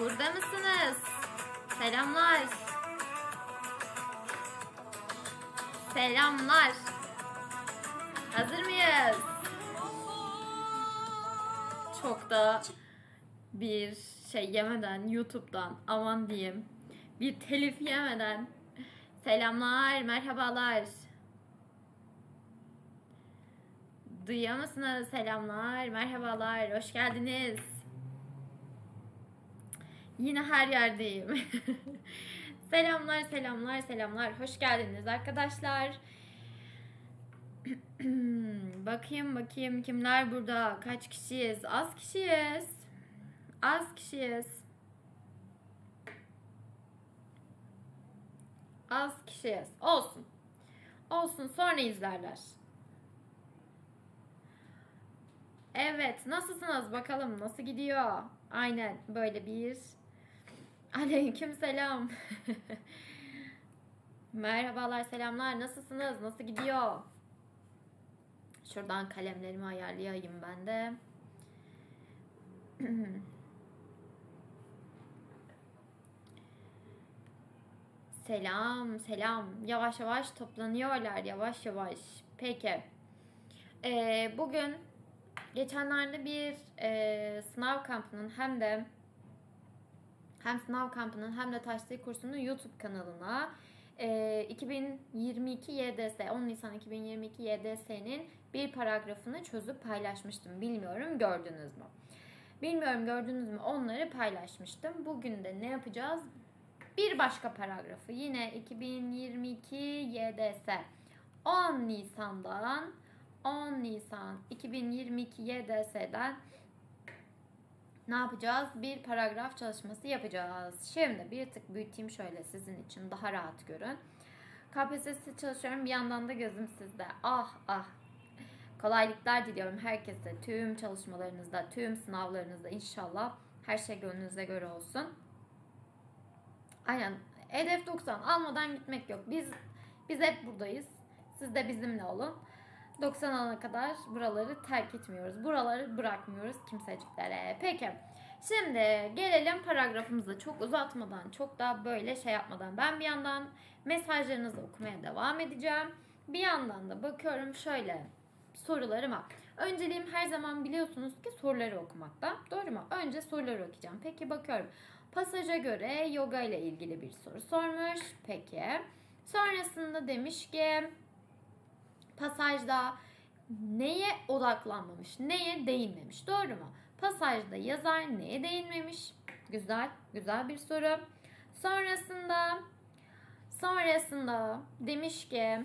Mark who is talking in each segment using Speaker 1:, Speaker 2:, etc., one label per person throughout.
Speaker 1: Burada mısınız? Selamlar. Selamlar. Hazır mıyız? Çok da bir şey yemeden YouTube'dan aman diyeyim bir telif yemeden selamlar, merhabalar. Duyuyor musunuz? Selamlar, merhabalar, hoş geldiniz. Yine her yerdeyim. selamlar, selamlar, selamlar. Hoş geldiniz arkadaşlar. bakayım bakayım kimler burada? Kaç kişiyiz? Az kişiyiz. Az kişiyiz. Az kişiyiz. Olsun. Olsun sonra izlerler. Evet, nasılsınız bakalım nasıl gidiyor? Aynen böyle bir Aleyküm selam. Merhabalar, selamlar. Nasılsınız? Nasıl gidiyor? Şuradan kalemlerimi ayarlayayım ben de. selam, selam. Yavaş yavaş toplanıyorlar, yavaş yavaş. Peki. Ee, bugün geçenlerde bir e, sınav kampının hem de hem sınav kampının hem de taş kursunun YouTube kanalına e, 2022 YDS 10 Nisan 2022 YDS'nin bir paragrafını çözüp paylaşmıştım. Bilmiyorum gördünüz mü? Bilmiyorum gördünüz mü? Onları paylaşmıştım. Bugün de ne yapacağız? Bir başka paragrafı yine 2022 YDS 10 Nisan'dan 10 Nisan 2022 YDS'den ne yapacağız? Bir paragraf çalışması yapacağız. Şimdi bir tık büyüteyim şöyle sizin için daha rahat görün. KPSS çalışıyorum bir yandan da gözüm sizde. Ah ah. Kolaylıklar diliyorum herkese. Tüm çalışmalarınızda, tüm sınavlarınızda inşallah her şey gönlünüze göre olsun. Aynen. Hedef 90 almadan gitmek yok. Biz biz hep buradayız. Siz de bizimle olun. 90 alana kadar buraları terk etmiyoruz. Buraları bırakmıyoruz kimseciklere. Peki. Şimdi gelelim paragrafımıza çok uzatmadan, çok da böyle şey yapmadan. Ben bir yandan mesajlarınızı okumaya devam edeceğim. Bir yandan da bakıyorum şöyle sorularıma. Önceliğim her zaman biliyorsunuz ki soruları okumakta. Doğru mu? Önce soruları okuyacağım. Peki bakıyorum. Pasaja göre yoga ile ilgili bir soru sormuş. Peki. Sonrasında demiş ki pasajda neye odaklanmamış, neye değinmemiş. Doğru mu? Pasajda yazar neye değinmemiş? Güzel, güzel bir soru. Sonrasında sonrasında demiş ki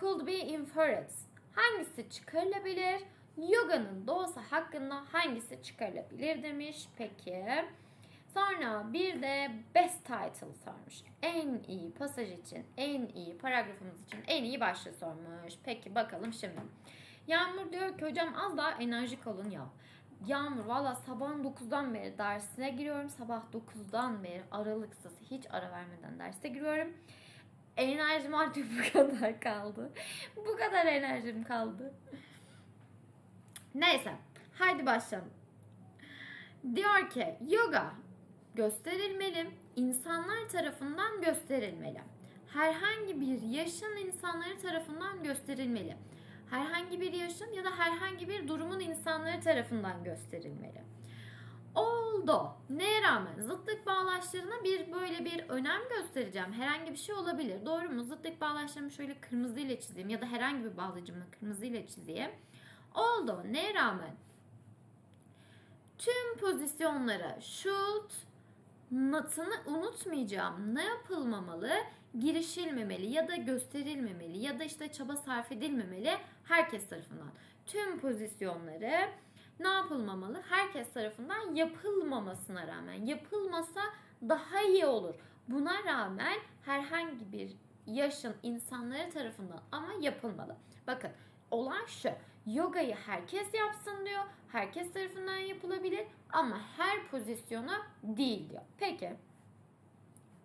Speaker 1: could be inferred. Hangisi çıkarılabilir? Yoga'nın doğası hakkında hangisi çıkarılabilir demiş. Peki. Sonra bir de best title sormuş. En iyi pasaj için, en iyi paragrafımız için en iyi başlığı sormuş. Peki bakalım şimdi. Yağmur diyor ki hocam az daha enerjik olun ya. Yağmur valla sabahın 9'dan beri dersine giriyorum. Sabah 9'dan beri aralıksız hiç ara vermeden derse giriyorum. Enerjim artık bu kadar kaldı. Bu kadar enerjim kaldı. Neyse. Haydi başlayalım. Diyor ki yoga gösterilmeli, insanlar tarafından gösterilmeli. Herhangi bir yaşın insanları tarafından gösterilmeli. Herhangi bir yaşın ya da herhangi bir durumun insanları tarafından gösterilmeli. Oldu. Neye rağmen zıtlık bağlaçlarına bir böyle bir önem göstereceğim. Herhangi bir şey olabilir. Doğru mu? Zıtlık bağlaçlarımı şöyle kırmızı ile çizeyim ya da herhangi bir bağlacımı kırmızı ile çizeyim. Oldu. Neye rağmen? Tüm pozisyonlara should, notını unutmayacağım. Ne yapılmamalı? Girişilmemeli ya da gösterilmemeli ya da işte çaba sarf edilmemeli herkes tarafından. Tüm pozisyonları ne yapılmamalı? Herkes tarafından yapılmamasına rağmen yapılmasa daha iyi olur. Buna rağmen herhangi bir yaşın insanları tarafından ama yapılmalı. Bakın olan şu. Yogayı herkes yapsın diyor. Herkes tarafından yapılabilir ama her pozisyona değil diyor. Peki.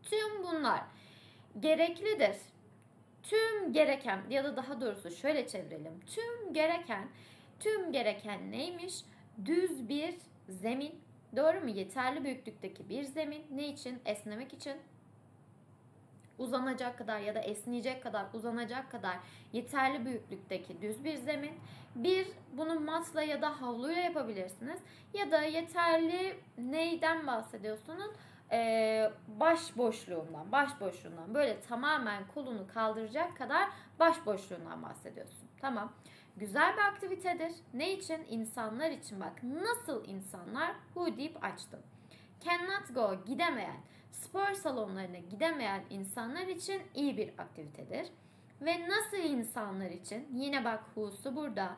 Speaker 1: Tüm bunlar gereklidir. Tüm gereken ya da daha doğrusu şöyle çevirelim. Tüm gereken, tüm gereken neymiş? Düz bir zemin, Doğru mu? Yeterli büyüklükteki bir zemin. Ne için? Esnemek için. Uzanacak kadar ya da esneyecek kadar, uzanacak kadar yeterli büyüklükteki düz bir zemin. Bir, bunu matla ya da havluyla yapabilirsiniz. Ya da yeterli neyden bahsediyorsunuz? Ee, baş boşluğundan, baş boşluğundan böyle tamamen kolunu kaldıracak kadar baş boşluğundan bahsediyorsun. Tamam. Güzel bir aktivitedir. Ne için? İnsanlar için bak. Nasıl insanlar? Who deyip açtım. Cannot go, gidemeyen, spor salonlarına gidemeyen insanlar için iyi bir aktivitedir. Ve nasıl insanlar için? Yine bak who'su burada.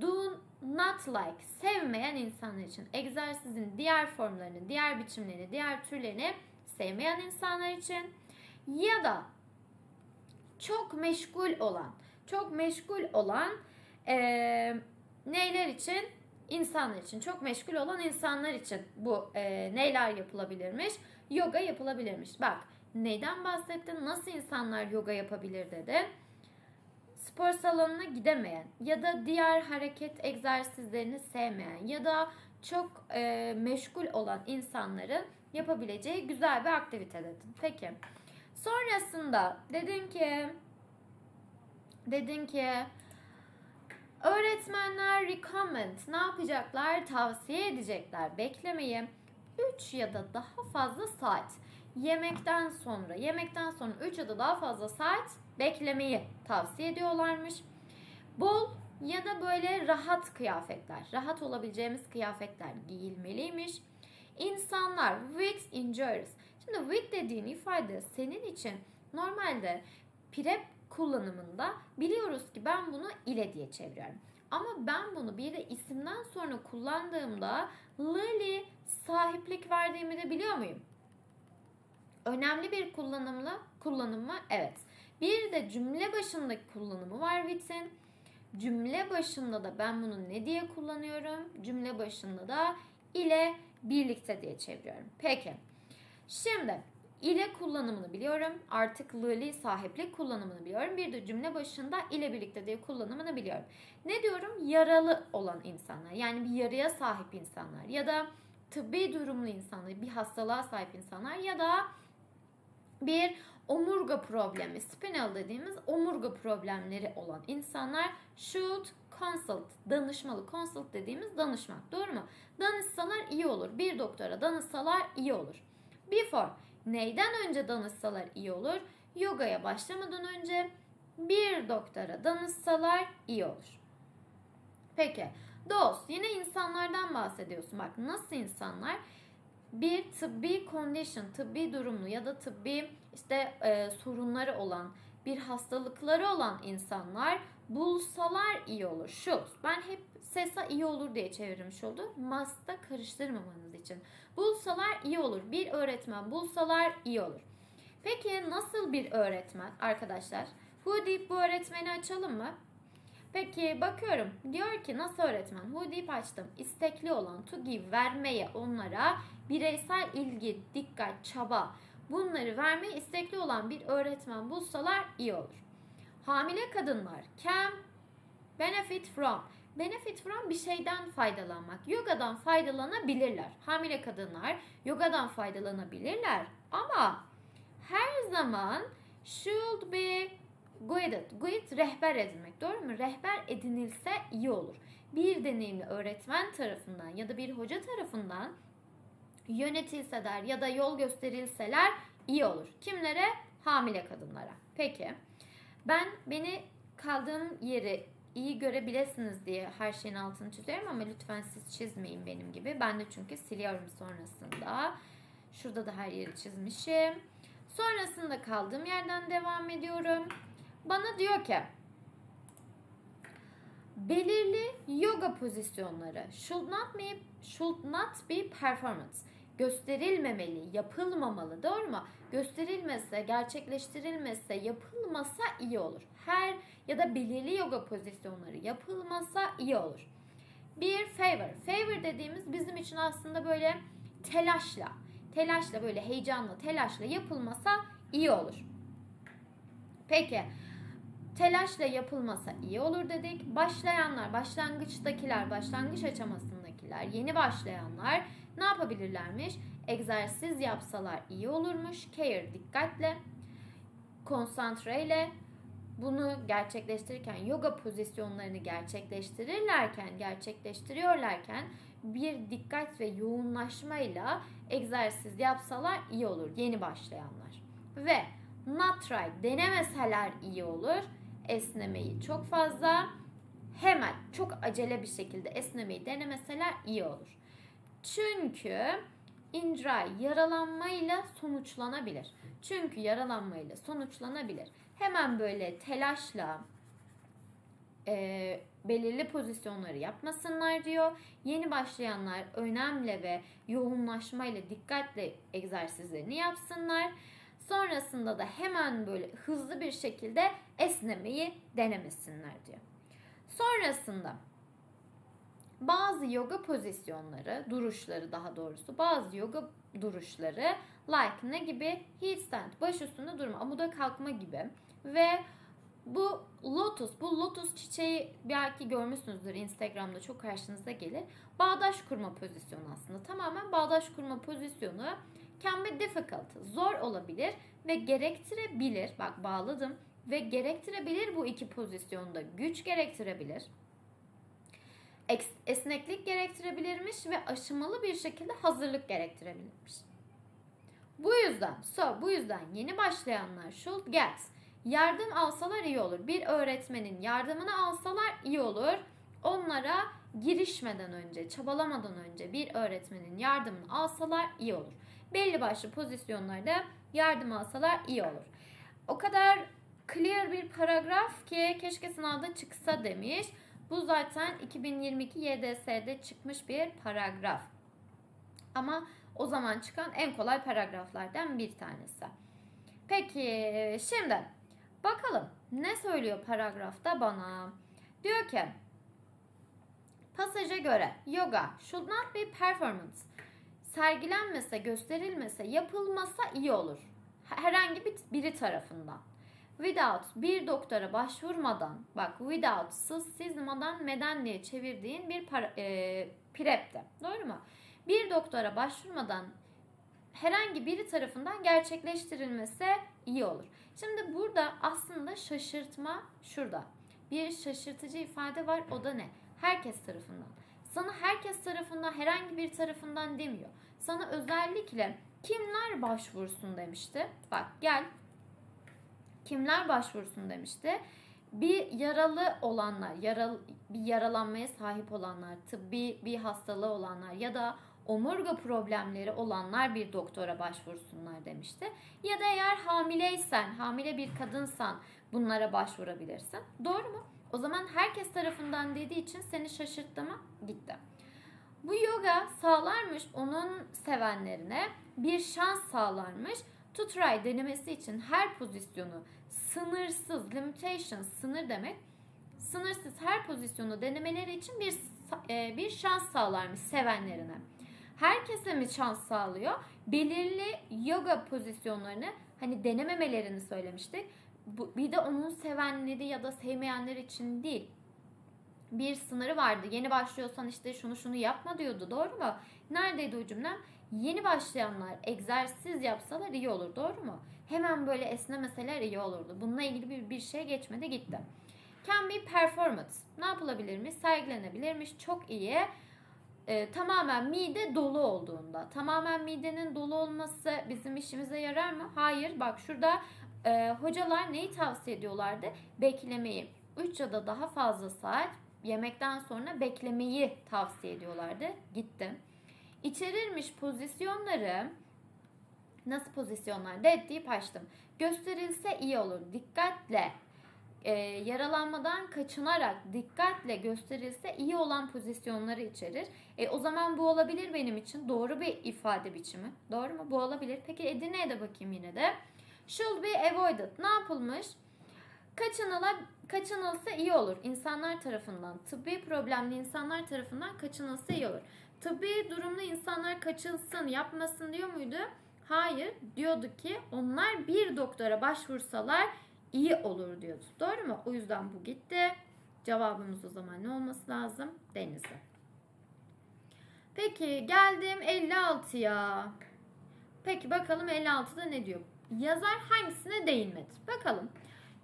Speaker 1: Do not like, sevmeyen insanlar için. Egzersizin diğer formlarını, diğer biçimlerini, diğer türlerini sevmeyen insanlar için. Ya da çok meşgul olan, çok meşgul olan eee, neyler için? İnsanlar için, çok meşgul olan insanlar için bu eee, neyler yapılabilirmiş? Yoga yapılabilirmiş. Bak neyden bahsettin? Nasıl insanlar yoga yapabilir dedi. Spor salonuna gidemeyen ya da diğer hareket egzersizlerini sevmeyen ya da çok eee, meşgul olan insanların yapabileceği güzel bir aktivite dedim. Peki. Sonrasında dedin ki dedin ki öğretmenler recommend ne yapacaklar? Tavsiye edecekler beklemeyi 3 ya da daha fazla saat yemekten sonra yemekten sonra 3 ya da daha fazla saat beklemeyi tavsiye ediyorlarmış. Bol ya da böyle rahat kıyafetler, rahat olabileceğimiz kıyafetler giyilmeliymiş. İnsanlar with injuries. Şimdi with dediğin ifade senin için normalde prep kullanımında biliyoruz ki ben bunu ile diye çeviriyorum. Ama ben bunu bir de isimden sonra kullandığımda Lily sahiplik verdiğimi de biliyor muyum? Önemli bir kullanımla kullanım mı? Evet. Bir de cümle başındaki kullanımı var with'in. Cümle başında da ben bunu ne diye kullanıyorum? Cümle başında da ile birlikte diye çeviriyorum. Peki. Şimdi ile kullanımını biliyorum. Artık sahiplik kullanımını biliyorum. Bir de cümle başında ile birlikte diye kullanımını biliyorum. Ne diyorum? Yaralı olan insanlar. Yani bir yarıya sahip insanlar ya da tıbbi durumlu insanlar, bir hastalığa sahip insanlar ya da bir omurga problemi, spinal dediğimiz omurga problemleri olan insanlar should consult, danışmalı. Consult dediğimiz danışmak. Doğru mu? Danışsalar iyi olur. Bir doktora danışsalar iyi olur. Before, neyden önce danışsalar iyi olur? Yogaya başlamadan önce bir doktora danışsalar iyi olur. Peki, dost yine insanlardan bahsediyorsun. Bak nasıl insanlar? bir tıbbi condition, tıbbi durumlu ya da tıbbi işte e, sorunları olan, bir hastalıkları olan insanlar bulsalar iyi olur. Should. Ben hep sesa iyi olur diye çevirmiş oldum. Must'ta karıştırmamanız için. Bulsalar iyi olur. Bir öğretmen bulsalar iyi olur. Peki nasıl bir öğretmen arkadaşlar? Who deyip bu öğretmeni açalım mı? Peki bakıyorum. Diyor ki nasıl öğretmen? Who deyip açtım. İstekli olan, to give, vermeye onlara bireysel ilgi, dikkat, çaba bunları vermeye istekli olan bir öğretmen bulsalar iyi olur. Hamile kadınlar can benefit from. Benefit from bir şeyden faydalanmak. Yogadan faydalanabilirler. Hamile kadınlar yogadan faydalanabilirler. Ama her zaman should be guided. Guide rehber edilmek. Doğru mu? Rehber edinilse iyi olur. Bir deneyimli öğretmen tarafından ya da bir hoca tarafından yönetilseler ya da yol gösterilseler iyi olur. Kimlere? Hamile kadınlara. Peki. Ben beni kaldığım yeri iyi görebilirsiniz diye her şeyin altını çiziyorum ama lütfen siz çizmeyin benim gibi. Ben de çünkü siliyorum sonrasında. Şurada da her yeri çizmişim. Sonrasında kaldığım yerden devam ediyorum. Bana diyor ki belirli yoga pozisyonları should not be should not be performance gösterilmemeli, yapılmamalı. Doğru mu? Gösterilmese, gerçekleştirilmese, yapılmasa iyi olur. Her ya da belirli yoga pozisyonları yapılmasa iyi olur. Bir favor. Favor dediğimiz bizim için aslında böyle telaşla, telaşla böyle heyecanla, telaşla yapılmasa iyi olur. Peki telaşla yapılmasa iyi olur dedik. Başlayanlar, başlangıçtakiler, başlangıç aşamasındakiler? Yeni başlayanlar ne yapabilirlermiş? Egzersiz yapsalar iyi olurmuş. Care dikkatle, konsantreyle bunu gerçekleştirirken yoga pozisyonlarını gerçekleştirirlerken, gerçekleştiriyorlarken bir dikkat ve yoğunlaşmayla egzersiz yapsalar iyi olur yeni başlayanlar. Ve not try denemeseler iyi olur. Esnemeyi çok fazla hemen çok acele bir şekilde esnemeyi denemeseler iyi olur. Çünkü indray yaralanmayla sonuçlanabilir. Çünkü yaralanmayla sonuçlanabilir. Hemen böyle telaşla e, belirli pozisyonları yapmasınlar diyor. Yeni başlayanlar önemli ve yoğunlaşmayla dikkatle egzersizlerini yapsınlar. Sonrasında da hemen böyle hızlı bir şekilde esnemeyi denemesinler diyor. Sonrasında bazı yoga pozisyonları, duruşları daha doğrusu bazı yoga duruşları like ne gibi? Headstand, baş üstünde durma, amuda kalkma gibi ve bu lotus, bu lotus çiçeği belki görmüşsünüzdür Instagram'da çok karşınıza gelir. Bağdaş kurma pozisyonu aslında. Tamamen bağdaş kurma pozisyonu can be difficult, zor olabilir ve gerektirebilir. Bak bağladım ve gerektirebilir bu iki pozisyonda güç gerektirebilir. Esneklik gerektirebilirmiş ve aşamalı bir şekilde hazırlık gerektirebilirmiş. Bu yüzden, so bu yüzden yeni başlayanlar should get yardım alsalar iyi olur. Bir öğretmenin yardımını alsalar iyi olur. Onlara girişmeden önce, çabalamadan önce bir öğretmenin yardımını alsalar iyi olur. Belli başlı pozisyonlarda yardım alsalar iyi olur. O kadar clear bir paragraf ki keşke sınavda çıksa demiş. Bu zaten 2022 YDS'de çıkmış bir paragraf. Ama o zaman çıkan en kolay paragraflardan bir tanesi. Peki şimdi bakalım ne söylüyor paragrafta bana? Diyor ki pasaja göre yoga should not be performance. Sergilenmese, gösterilmese, yapılmasa iyi olur. Herhangi bir biri tarafından. Without bir doktora başvurmadan bak without sız sızmadan meden diye çevirdiğin bir para, e, prepti. Doğru mu? Bir doktora başvurmadan herhangi biri tarafından gerçekleştirilmesi iyi olur. Şimdi burada aslında şaşırtma şurada. Bir şaşırtıcı ifade var o da ne? Herkes tarafından. Sana herkes tarafından herhangi bir tarafından demiyor. Sana özellikle kimler başvursun demişti. Bak gel kimler başvursun demişti. Bir yaralı olanlar, yaral, bir yaralanmaya sahip olanlar, tıbbi bir hastalığı olanlar ya da omurga problemleri olanlar bir doktora başvursunlar demişti. Ya da eğer hamileysen, hamile bir kadınsan bunlara başvurabilirsin. Doğru mu? O zaman herkes tarafından dediği için seni şaşırttı mı? Gitti. Bu yoga sağlarmış onun sevenlerine bir şans sağlarmış. To try denemesi için her pozisyonu sınırsız, limitation, sınır demek. Sınırsız her pozisyonu denemeleri için bir e, bir şans sağlarmış sevenlerine. Herkese mi şans sağlıyor? Belirli yoga pozisyonlarını hani denememelerini söylemiştik. Bir de onun sevenleri ya da sevmeyenler için değil. Bir sınırı vardı. Yeni başlıyorsan işte şunu şunu yapma diyordu. Doğru mu? Neredeydi o cümlem? Yeni başlayanlar egzersiz yapsalar iyi olur. Doğru mu? Hemen böyle esnemeseler iyi olurdu. Bununla ilgili bir, bir şey geçmedi gitti. Can be performance. Ne yapılabilirmiş? Sergilenebilirmiş. Çok iyi. Ee, tamamen mide dolu olduğunda. Tamamen midenin dolu olması bizim işimize yarar mı? Hayır. Bak şurada e, hocalar neyi tavsiye ediyorlardı? Beklemeyi. 3 ya da daha fazla saat yemekten sonra beklemeyi tavsiye ediyorlardı. Gittim. İçerirmiş pozisyonları nasıl pozisyonlar dead deyip açtım. Gösterilse iyi olur. Dikkatle e, yaralanmadan kaçınarak dikkatle gösterilse iyi olan pozisyonları içerir. E, o zaman bu olabilir benim için. Doğru bir ifade biçimi. Doğru mu? Bu olabilir. Peki Edirne'ye de bakayım yine de. Should be avoided. Ne yapılmış? Kaçınıla, kaçınılsa iyi olur. İnsanlar tarafından. Tıbbi problemli insanlar tarafından kaçınılsa iyi olur. Tıbbi durumlu insanlar kaçınsın, yapmasın diyor muydu? Hayır. Diyordu ki onlar bir doktora başvursalar iyi olur diyordu. Doğru mu? O yüzden bu gitti. Cevabımız o zaman ne olması lazım? Denizli. Peki geldim 56'ya. Peki bakalım 56'da ne diyor? Yazar hangisine değinmedi? Bakalım.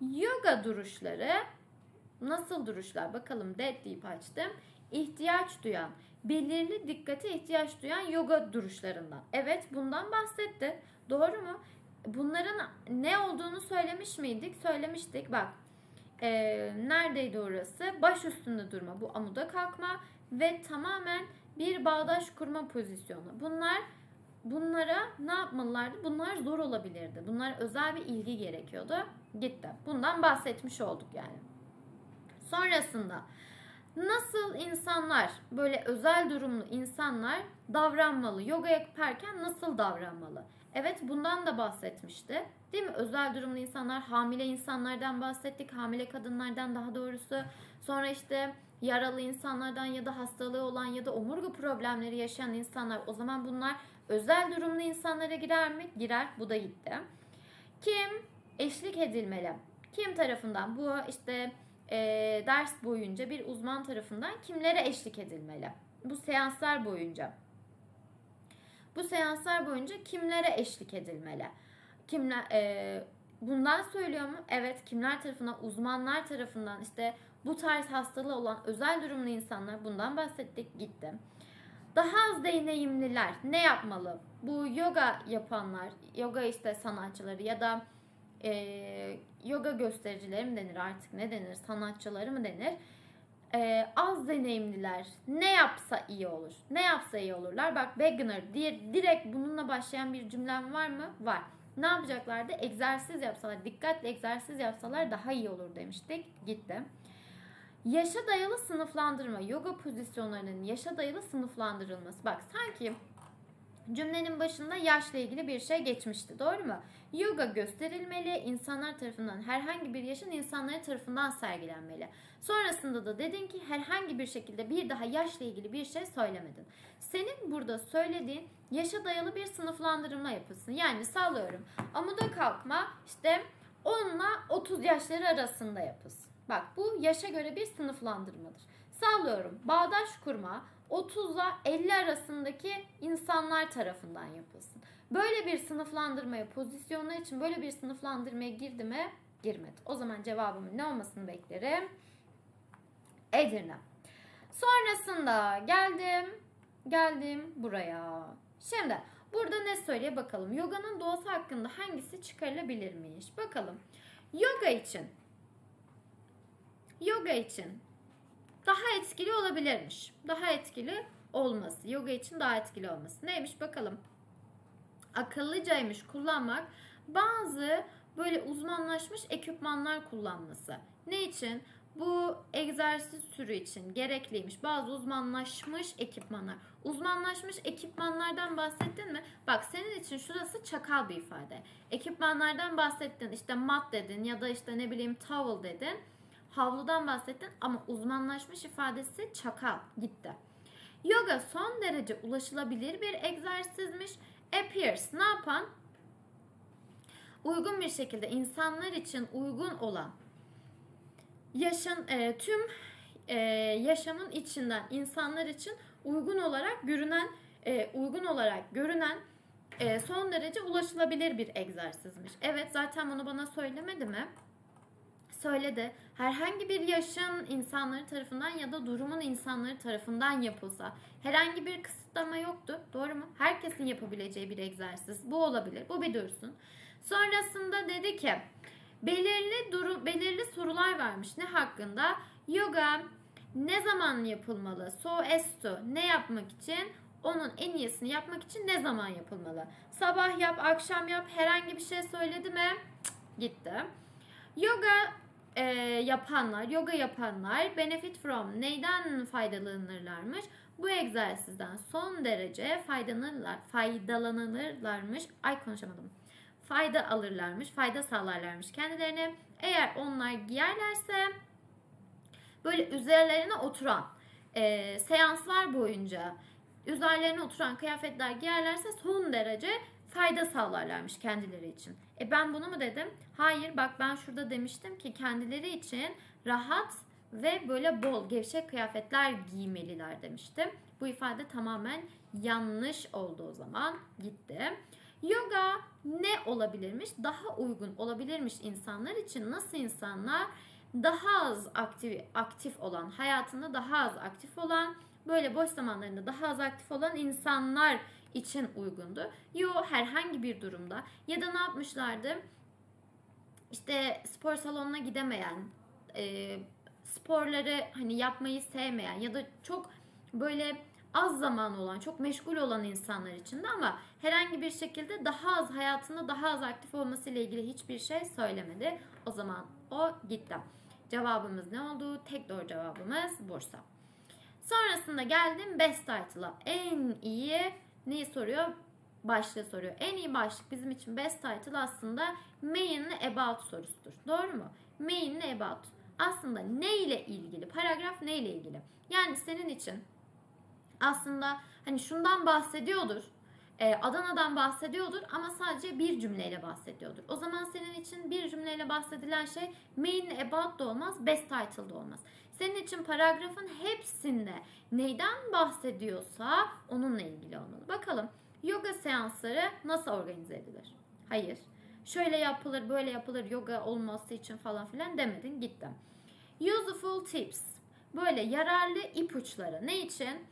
Speaker 1: Yoga duruşları nasıl duruşlar? Bakalım dead deyip açtım. İhtiyaç duyan, belirli dikkate ihtiyaç duyan yoga duruşlarından. Evet bundan bahsetti. Doğru mu? Bunların ne olduğunu söylemiş miydik? Söylemiştik. Bak e, neredeydi orası? Baş üstünde durma. Bu amuda kalkma ve tamamen bir bağdaş kurma pozisyonu. Bunlar bunlara ne yapmalılardı? Bunlar zor olabilirdi. Bunlar özel bir ilgi gerekiyordu. Gitti. Bundan bahsetmiş olduk yani. Sonrasında nasıl insanlar böyle özel durumlu insanlar davranmalı? Yoga yaparken nasıl davranmalı? Evet bundan da bahsetmişti. Değil mi? Özel durumlu insanlar, hamile insanlardan bahsettik. Hamile kadınlardan daha doğrusu. Sonra işte yaralı insanlardan ya da hastalığı olan ya da omurga problemleri yaşayan insanlar. O zaman bunlar özel durumlu insanlara girer mi? Girer. Bu da gitti. Kim eşlik edilmeli? Kim tarafından? Bu işte e, ders boyunca bir uzman tarafından kimlere eşlik edilmeli? Bu seanslar boyunca. Bu seanslar boyunca kimlere eşlik edilmeli? Kimler e, bundan söylüyor mu? Evet, kimler tarafından? Uzmanlar tarafından işte bu tarz hastalığı olan özel durumlu insanlar bundan bahsettik gitti. Daha az deneyimliler ne yapmalı? Bu yoga yapanlar, yoga işte sanatçıları ya da e, yoga göstericileri mi denir artık ne denir sanatçıları mı denir? E, az deneyimliler ne yapsa iyi olur? Ne yapsa iyi olurlar? Bak beginner diye direkt bununla başlayan bir cümlem var mı? Var. Ne yapacaklardı? Egzersiz yapsalar, dikkatli egzersiz yapsalar daha iyi olur demiştik. Gitti. Yaşa dayalı sınıflandırma, yoga pozisyonlarının yaşa dayalı sınıflandırılması. Bak sanki cümlenin başında yaşla ilgili bir şey geçmişti. Doğru mu? Yoga gösterilmeli, insanlar tarafından herhangi bir yaşın insanları tarafından sergilenmeli. Sonrasında da dedin ki herhangi bir şekilde bir daha yaşla ilgili bir şey söylemedin. Senin burada söylediğin yaşa dayalı bir sınıflandırma yapılsın. Yani sallıyorum amuda kalkma işte 10 ile 30 yaşları arasında yapılsın. Bak bu yaşa göre bir sınıflandırmadır. Sallıyorum bağdaş kurma 30 ile 50 arasındaki insanlar tarafından yapılsın. Böyle bir sınıflandırmaya pozisyonlar için böyle bir sınıflandırmaya girdi mi? Girmedi. O zaman cevabımın ne olmasını beklerim? Edirne. Sonrasında geldim. Geldim buraya. Şimdi burada ne söyleye bakalım. Yoga'nın doğası hakkında hangisi çıkarılabilirmiş? Bakalım. Yoga için yoga için daha etkili olabilirmiş. Daha etkili olması. Yoga için daha etkili olması. Neymiş bakalım. Akıllıcaymış kullanmak. Bazı böyle uzmanlaşmış ekipmanlar kullanması. Ne için? Bu egzersiz türü için gerekliymiş. Bazı uzmanlaşmış ekipmanlar. Uzmanlaşmış ekipmanlardan bahsettin mi? Bak senin için şurası çakal bir ifade. Ekipmanlardan bahsettin. İşte mat dedin ya da işte ne bileyim towel dedin havludan bahsettin ama uzmanlaşmış ifadesi çakal gitti. Yoga son derece ulaşılabilir bir egzersizmiş. Appears ne yapan? Uygun bir şekilde insanlar için uygun olan yaşam e, tüm e, yaşamın içinden insanlar için uygun olarak görünen e, uygun olarak görünen e, son derece ulaşılabilir bir egzersizmiş. Evet zaten bunu bana söylemedi mi? Söyledi. Herhangi bir yaşın insanları tarafından ya da durumun insanları tarafından yapılsa herhangi bir kısıtlama yoktu. Doğru mu? Herkesin yapabileceği bir egzersiz. Bu olabilir. Bu bir dursun. Sonrasında dedi ki belirli duru, belirli sorular vermiş. Ne hakkında? Yoga ne zaman yapılmalı? So as to ne yapmak için? Onun en iyisini yapmak için ne zaman yapılmalı? Sabah yap, akşam yap, herhangi bir şey söyledi mi? Cık, gitti. Yoga e, yapanlar, yoga yapanlar benefit from neyden faydalanırlarmış? Bu egzersizden son derece faydalanırlar, faydalanırlarmış. Ay konuşamadım. Fayda alırlarmış, fayda sağlarlarmış kendilerine. Eğer onlar giyerlerse böyle üzerlerine oturan e, seanslar boyunca üzerlerine oturan kıyafetler giyerlerse son derece fayda sağlarlarmış kendileri için. E ben bunu mu dedim? Hayır bak ben şurada demiştim ki kendileri için rahat ve böyle bol gevşek kıyafetler giymeliler demiştim. Bu ifade tamamen yanlış oldu o zaman. Gitti. Yoga ne olabilirmiş? Daha uygun olabilirmiş insanlar için. Nasıl insanlar? Daha az aktif, aktif olan, hayatında daha az aktif olan, böyle boş zamanlarında daha az aktif olan insanlar için uygundu. Yo herhangi bir durumda ya da ne yapmışlardı? İşte spor salonuna gidemeyen, e, sporları hani yapmayı sevmeyen ya da çok böyle az zaman olan, çok meşgul olan insanlar için de ama herhangi bir şekilde daha az hayatında daha az aktif olması ile ilgili hiçbir şey söylemedi. O zaman o gitti. Cevabımız ne oldu? Tek doğru cevabımız Bursa. Sonrasında geldim best title'a. En iyi neyi soruyor? Başlığı soruyor. En iyi başlık bizim için best title aslında main'le about sorusudur. Doğru mu? Main'le about. Aslında ne ile ilgili? Paragraf ne ile ilgili? Yani senin için aslında hani şundan bahsediyordur. E, Adana'dan bahsediyordur ama sadece bir cümleyle bahsediyordur. O zaman senin için bir cümleyle bahsedilen şey main about da olmaz, best title da olmaz. Senin için paragrafın hepsinde neyden bahsediyorsa onunla ilgili olmalı. Bakalım yoga seansları nasıl organize edilir? Hayır. Şöyle yapılır, böyle yapılır yoga olması için falan filan demedin, gittim. Useful tips. Böyle yararlı ipuçları. Ne için?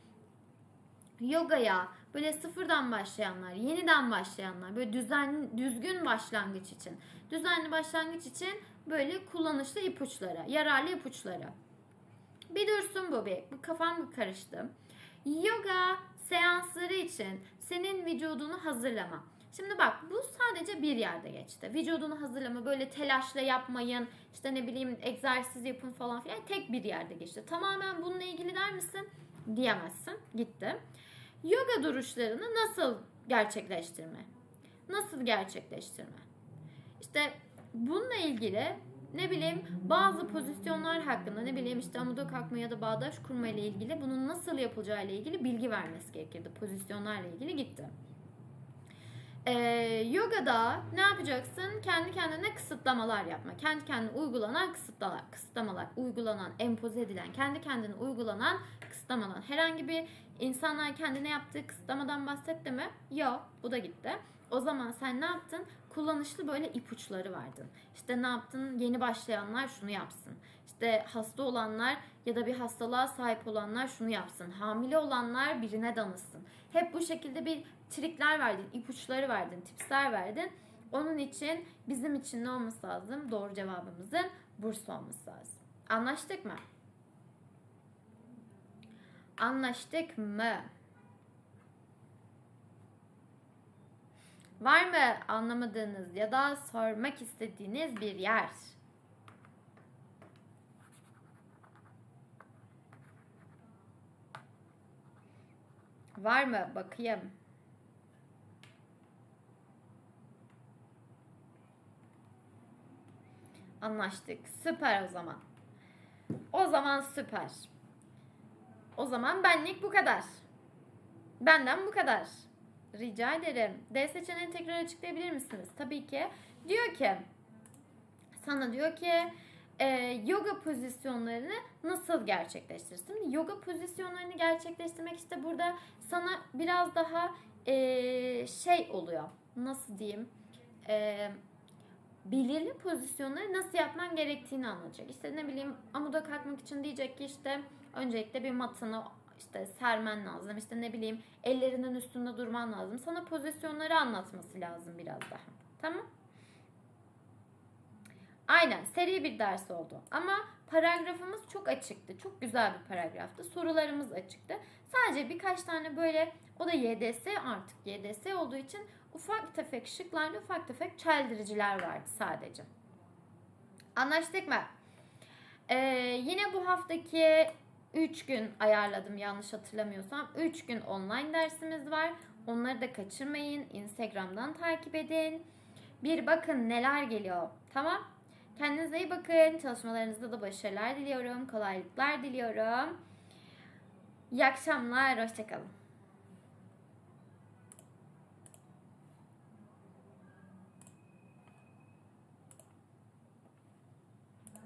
Speaker 1: yogaya böyle sıfırdan başlayanlar, yeniden başlayanlar, böyle düzen düzgün başlangıç için, düzenli başlangıç için böyle kullanışlı ipuçları, yararlı ipuçları. Bir dursun bu bir. Bu kafam karıştı. Yoga seansları için senin vücudunu hazırlama. Şimdi bak bu sadece bir yerde geçti. Vücudunu hazırlama böyle telaşla yapmayın. işte ne bileyim egzersiz yapın falan filan. Tek bir yerde geçti. Tamamen bununla ilgili der misin? Diyemezsin. Gitti. Yoga duruşlarını nasıl gerçekleştirme? Nasıl gerçekleştirme? İşte bununla ilgili ne bileyim bazı pozisyonlar hakkında ne bileyim işte amuda kalkma ya da bağdaş kurma ile ilgili bunun nasıl yapılacağı ile ilgili bilgi vermesi gerekirdi. Pozisyonlarla ilgili gitti. Ee, yogada ne yapacaksın? Kendi kendine kısıtlamalar yapma. Kendi kendine uygulanan kısıtlamalar, kısıtlamalar, uygulanan, empoze edilen, kendi kendine uygulanan kısıtlamalar. Herhangi bir insanlar kendine yaptığı kısıtlamadan bahsetti mi? Yok, bu da gitti. O zaman sen ne yaptın? Kullanışlı böyle ipuçları verdin. İşte ne yaptın? Yeni başlayanlar şunu yapsın. İşte hasta olanlar ya da bir hastalığa sahip olanlar şunu yapsın. Hamile olanlar birine danışsın. Hep bu şekilde bir trikler verdin, ipuçları verdin, tipsler verdin. Onun için bizim için ne olması lazım? Doğru cevabımızın burs olması lazım. Anlaştık mı? Anlaştık mı? Var mı anlamadığınız ya da sormak istediğiniz bir yer? Var mı? Bakayım. Anlaştık. Süper o zaman. O zaman süper. O zaman benlik bu kadar. Benden bu kadar. Rica ederim. D seçeneğini tekrar açıklayabilir misiniz? Tabii ki. Diyor ki sana diyor ki e, yoga pozisyonlarını nasıl gerçekleştirirsin? Yoga pozisyonlarını gerçekleştirmek işte burada sana biraz daha e, şey oluyor. Nasıl diyeyim? E, belirli pozisyonları nasıl yapman gerektiğini anlatacak. İşte ne bileyim amuda kalkmak için diyecek ki işte öncelikle bir matını işte sermen lazım. İşte ne bileyim ellerinin üstünde durman lazım. Sana pozisyonları anlatması lazım biraz daha. Tamam? Aynen seri bir ders oldu. Ama paragrafımız çok açıktı. Çok güzel bir paragraftı. Sorularımız açıktı. Sadece birkaç tane böyle o da YDS artık YDS olduğu için ufak tefek şıklarla ufak tefek çeldiriciler vardı sadece. Anlaştık mı? Ee, yine bu haftaki 3 gün ayarladım yanlış hatırlamıyorsam. 3 gün online dersimiz var. Onları da kaçırmayın. Instagram'dan takip edin. Bir bakın neler geliyor. Tamam? Kendinize iyi bakın. Çalışmalarınızda da başarılar diliyorum. Kolaylıklar diliyorum. İyi akşamlar. Hoşçakalın.